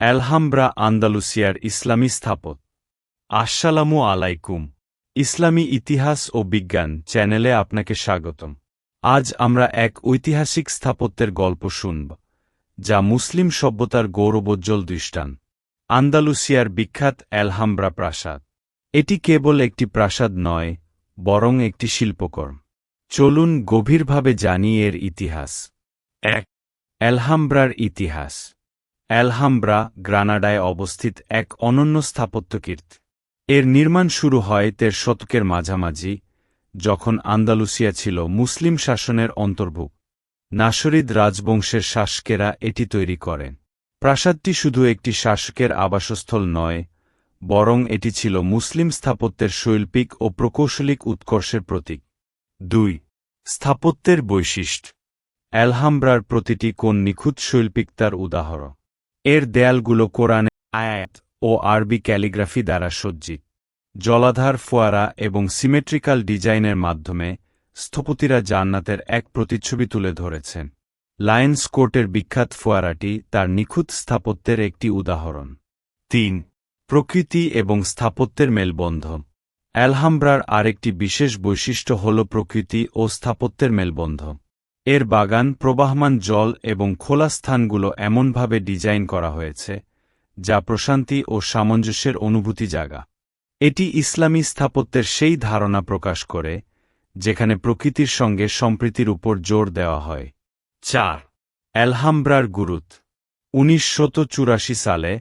অ্যালহামব্রা আন্দালুসিয়ার ইসলামী স্থাপত। আসসালামু আলাইকুম। ইসলামী ইতিহাস ও বিজ্ঞান চ্যানেলে আপনাকে স্বাগতম। আজ আমরা এক ঐতিহাসিক স্থাপত্যের গল্প শুনব, যা মুসলিম সভ্যতার গৌরবোজ্জ্বল দৃষ্টান। আন্দালুসিয়ার বিখ্যাত অ্যালহামব্রা প্রাসাদ। এটি কেবল একটি প্রাসাদ নয়, বরং একটি শিল্পকর্ম। চলুন গভীরভাবে জানি এর ইতিহাস। এক অ্যালহামব্রার ইতিহাস। অ্যালহামব্রা গ্রানাডায় অবস্থিত এক অনন্য স্থাপত্যকীর্তি। এর নির্মাণ শুরু হয় তের শতকের মাঝামাঝি, যখন আন্দালুসিয়া ছিল মুসলিম শাসনের অন্তর্ভুক্ত নাসরিদ রাজবংশের শাসকেরা এটি তৈরি করেন। প্রাসাদটি শুধু একটি শাসকের আবাসস্থল নয়, বরং এটি ছিল মুসলিম স্থাপত্যের শৈল্পিক ও প্রকৌশলিক উৎকর্ষের প্রতীক। দুই, স্থাপত্যের বৈশিষ্ট্য। অ্যালহামব্রার প্রতিটি কোন নিখুঁত শৈল্পিকতার উদাহরণ। এর দেয়ালগুলো কোরআনে আয়াত ও আরবি ক্যালিগ্রাফি দ্বারা সজ্জিত। জলাধার ফোয়ারা এবং সিমেট্রিক্যাল ডিজাইনের মাধ্যমে স্থপতিরা জান্নাতের এক প্রতিচ্ছবি তুলে ধরেছেন। লায়ন্স কোর্টের বিখ্যাত ফোয়ারাটি তার নিখুঁত স্থাপত্যের একটি উদাহরণ। তিন, প্রকৃতি এবং স্থাপত্যের মেলবন্ধন। অ্যালহামব্রার আরেকটি বিশেষ বৈশিষ্ট্য হল প্রকৃতি ও স্থাপত্যের মেলবন্ধন। এর বাগান প্রবাহমান জল এবং খোলা স্থানগুলো এমনভাবে ডিজাইন করা হয়েছে, যা প্রশান্তি ও সামঞ্জস্যের অনুভূতি জাগা। এটি ইসলামী স্থাপত্যের সেই ধারণা প্রকাশ করে, যেখানে প্রকৃতির সঙ্গে সম্প্রীতির উপর জোর দেওয়া হয়। চার, অ্যালহামব্রার গুরুত উনিশশত সালে,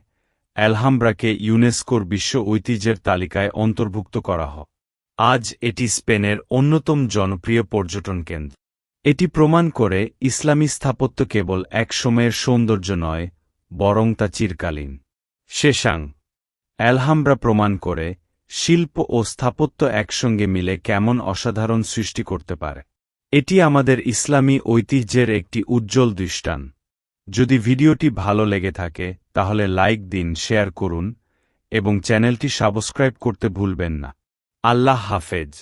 অ্যালহামব্রাকে ইউনেস্কোর বিশ্ব ঐতিহ্যের তালিকায় অন্তর্ভুক্ত করা হয়। আজ এটি স্পেনের অন্যতম জনপ্রিয় পর্যটন কেন্দ্র। এটি প্রমাণ করে ইসলামী স্থাপত্য কেবল এক সময়ের সৌন্দর্য নয়, বরং তা চিরকালীন। শেষাং। অ্যালহামব্রা প্রমাণ করে শিল্প ও স্থাপত্য একসঙ্গে মিলে কেমন অসাধারণ সৃষ্টি করতে পারে। এটি আমাদের ইসলামী ঐতিহ্যের একটি উজ্জ্বল দৃষ্টান। যদি ভিডিওটি ভালো লেগে থাকে, তাহলে লাইক দিন, শেয়ার করুন এবং চ্যানেলটি সাবস্ক্রাইব করতে ভুলবেন না। আল্লাহ হাফেজ।